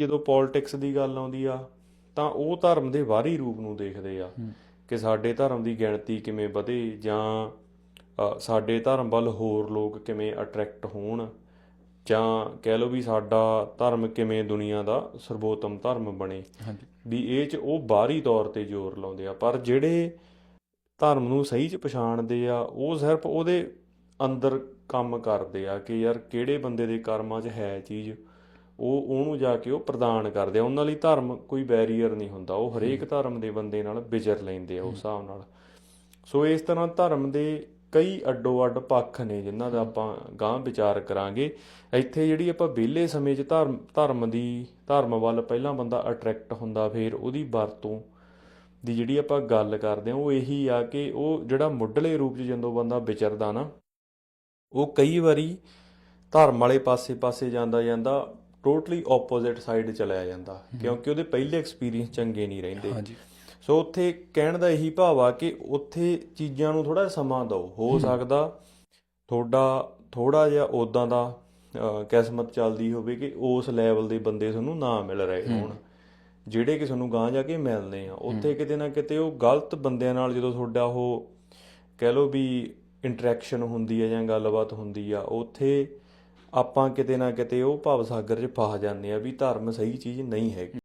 ਜਦੋਂ ਪੋਲਿਟਿਕਸ ਦੀ ਗੱਲ ਆਉਂਦੀ ਆ ਤਾਂ ਉਹ ਧਰਮ ਦੇ ਬਾਹਰੀ ਰੂਪ ਨੂੰ ਦੇਖਦੇ ਆ ਕਿ ਸਾਡੇ ਧਰਮ ਦੀ ਗਿਣਤੀ ਕਿਵੇਂ ਵਧੇ ਜਾਂ ਸਾਡੇ ਧਰਮ ਵੱਲ ਹੋਰ ਲੋਕ ਕਿਵੇਂ ਅਟਰੈਕਟ ਹੋਣ ਜਾਂ ਕਹਿ ਲਓ ਵੀ ਸਾਡਾ ਧਰਮ ਕਿਵੇਂ ਦੁਨੀਆ ਦਾ ਸਰਵੋਤਮ ਧਰਮ ਬਣੇ। ਵੀ ਇਹ ਚ ਉਹ ਬਾਹਰੀ ਤੌਰ ਤੇ ਜ਼ੋਰ ਲਾਉਂਦੇ ਆ। ਪਰ ਜਿਹੜੇ ਧਰਮ ਨੂੰ ਸਹੀ ਚ ਪਛਾਣਦੇ ਆ ਉਹ ਸਿਰਫ ਉਹਦੇ ਅੰਦਰ ਕੰਮ ਕਰਦੇ ਆ ਕਿ ਯਾਰ ਕਿਹੜੇ ਬੰਦੇ ਦੇ ਕਰਮਾਂ 'ਚ ਹੈ ਚੀਜ਼ ਉਹ ਉਹਨੂੰ ਜਾ ਕੇ ਉਹ ਪ੍ਰਦਾਨ ਕਰਦੇ ਆ। ਉਹਨਾਂ ਲਈ ਧਰਮ ਕੋਈ ਬੈਰੀਅਰ ਨਹੀਂ ਹੁੰਦਾ। ਉਹ ਹਰੇਕ ਧਰਮ ਦੇ ਬੰਦੇ ਨਾਲ ਵਿਚਰ ਲੈਂਦੇ ਆ ਉਸ ਹਿਸਾਬ ਨਾਲ। ਸੋ ਇਸ ਤਰ੍ਹਾਂ ਧਰਮ ਦੇ ਕਈ ਅੱਡੋ ਅੱਡ ਪੱਖ ਨੇ ਜਿਨ੍ਹਾਂ ਦਾ ਆਪਾਂ ਗਾਂਹ ਵਿਚਾਰ ਕਰਾਂਗੇ। ਇੱਥੇ ਜਿਹੜੀ ਆਪਾਂ ਵਿਹਲੇ ਸਮੇਂ 'ਚ ਧਰਮ ਧਰਮ ਦੀ ਧਰਮ ਵੱਲ ਪਹਿਲਾਂ ਬੰਦਾ ਅਟਰੈਕਟ ਹੁੰਦਾ ਫਿਰ ਉਹਦੀ ਵਰਤੋਂ ਦੀ ਜਿਹੜੀ ਆਪਾਂ ਗੱਲ ਕਰਦੇ ਹਾਂ ਉਹ ਇਹੀ ਆ ਕਿ ਉਹ ਜਿਹੜਾ ਮੁੱਢਲੇ ਰੂਪ 'ਚ ਜਦੋਂ ਬੰਦਾ ਵਿਚਰਦਾ ਨਾ ਉਹ ਕਈ ਵਾਰੀ ਧਰਮ ਵਾਲੇ ਪਾਸੇ-ਪਾਸੇ ਜਾਂਦਾ ਜਾਂਦਾ ਟੋਟਲੀ ਆਪੋਜ਼ਿਟ ਸਾਈਡ ਚਲਿਆ ਜਾਂਦਾ ਕਿਉਂਕਿ ਉਹਦੇ ਪਹਿਲੇ ਐਕਸਪੀਰੀਅੰਸ ਚੰਗੇ ਨਹੀਂ ਰਹਿੰਦੇ। ਹਾਂਜੀ। ਸੋ ਉੱਥੇ ਕਹਿਣ ਦਾ ਇਹੀ ਭਾਵ ਆ ਕਿ ਉੱਥੇ ਚੀਜ਼ਾਂ ਨੂੰ ਥੋੜਾ ਸਮਾਂ ਦਿਓ। ਹੋ ਸਕਦਾ ਤੁਹਾਡਾ ਥੋੜਾ ਜਿਹਾ ਉਦਾਂ ਦਾ ਕਿਸਮਤ ਚੱਲਦੀ ਹੋਵੇ ਕਿ ਉਸ ਲੈਵਲ ਦੇ ਬੰਦੇ ਤੁਹਾਨੂੰ ਨਾ ਮਿਲ ਰਹੇ ਹੋਣ। ਜਿਹੜੇ ਕਿ ਤੁਹਾਨੂੰ ਗਾਂ ਜਾ ਕੇ ਮਿਲਨੇ ਆ ਉੱਥੇ ਕਿਤੇ ਨਾ ਕਿਤੇ ਉਹ ਗਲਤ ਬੰਦਿਆਂ ਨਾਲ ਜਦੋਂ ਤੁਹਾਡਾ ਉਹ ਕਹਿ ਲਓ ਵੀ ਇੰਟਰੈਕਸ਼ਨ ਹੁੰਦੀ ਹੈ ਜਾਂ ਗੱਲਬਾਤ ਹੁੰਦੀ ਆ ਉੱਥੇ ਆਪਾਂ ਕਿਤੇ ਨਾ ਕਿਤੇ ਉਹ ਭਾਵ ਸਾਗਰ 'ਚ ਫਸ ਜਾਂਦੇ ਹਾਂ ਵੀ ਧਰਮ ਸਹੀ ਚੀਜ਼ ਨਹੀਂ ਹੈਗੀ।